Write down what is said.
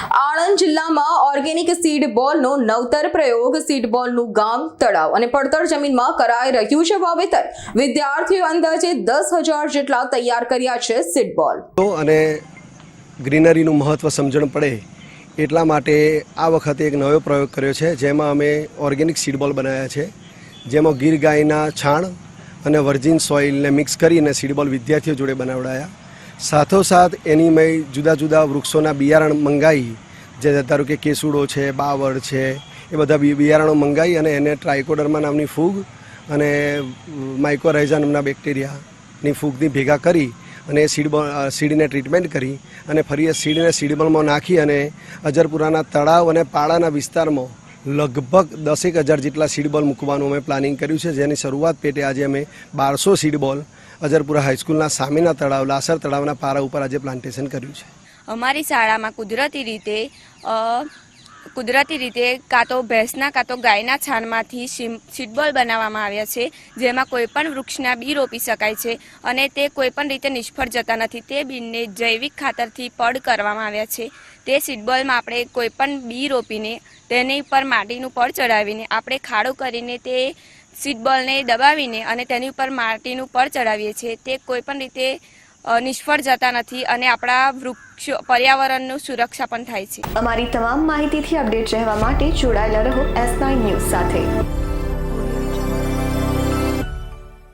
આણંદ જિલ્લામાં organic seed બોલનો નવતર પ્રયોગ સીડ બોલનું ગામ તળાવ અને પડતર જમીનમાં કરાઈ રહ્યું છે વાવેતર. વિદ્યાર્થીઓ અંદાજે દસ હજાર જેટલા તૈયાર કર્યા છે સીડ બોલ અને ગ્રીનરીનું મહત્ત્વ સમજણ પડે એટલા માટે આ વખતે એક નવો પ્રયોગ કર્યો છે, જેમાં અમે ઓર્ગેનિક સીડબોલ બનાવ્યા છે. જેમાં ગીર ગાયના છાણ અને વર્જિન સોઇલને મિક્સ કરીને સીડબોલ વિદ્યાર્થીઓ જોડે બનાવડાયા. સાથોસાથ એની મેં જુદા જુદા વૃક્ષોના બિયારણ મંગાવી જે ધારો કે કેસુડો છે, બાવળ છે, એ બધા બિયારણો મંગાવી અને એને ટ્રાઇકોડર્મા નામની ફૂગ અને માઇકોરાઇઝા નામના બેક્ટેરિયાની ફૂગની ભેગા કરી અને સીડબોલ સીડને ટ્રીટમેન્ટ કરી અને ફરી એ સીડને સીડબલમાં નાખી અને અજરપુરાના તળાવ અને પાળાના વિસ્તારમાં લગભગ દસેક હજાર જેટલા સીડબોલ મૂકવાનું અમે પ્લાનિંગ કર્યું છે. જેની શરૂઆત પેટે આજે અમે બારસો સીડબોલ અજરપુરા હાઈસ્કૂલના સામેના તળાવ, લાસર તળાવના પારા ઉપર આજે પ્લાન્ટેશન કર્યું છે. અમારી શાળામાં કુદરતી રીતે કુદરતી રીતે કાં તો ભેંસના કાં તો ગાયના છાણમાંથી સીડબોલ બનાવવામાં આવ્યા છે, જેમાં કોઈ પણ વૃક્ષના બી રોપી શકાય છે અને તે કોઈ પણ રીતે નિષ્ફળ જતા નથી. તે બીનને જૈવિક ખાતરથી પડ કરવામાં આવ્યા છે. તે સીડબોલમાં આપણે કોઈ પણ બી રોપીને તેની ઉપર માટીનું પડ ચડાવીને આપણે ખાડો કરીને તે સીડબોલને દબાવીને અને તેની ઉપર માટીનું પડ ચડાવીએ છીએ. તે કોઈ પણ રીતે નિષ્ફળ જતા નથી અને આપણા વૃક્ષ, પર્યાવરણનું સુરક્ષા પણ થાય છે. અમારી તમામ માહિતીથી અપડેટ રહેવા માટે જોડાયેલા રહો એસ નાઇન ન્યૂઝ સાથે.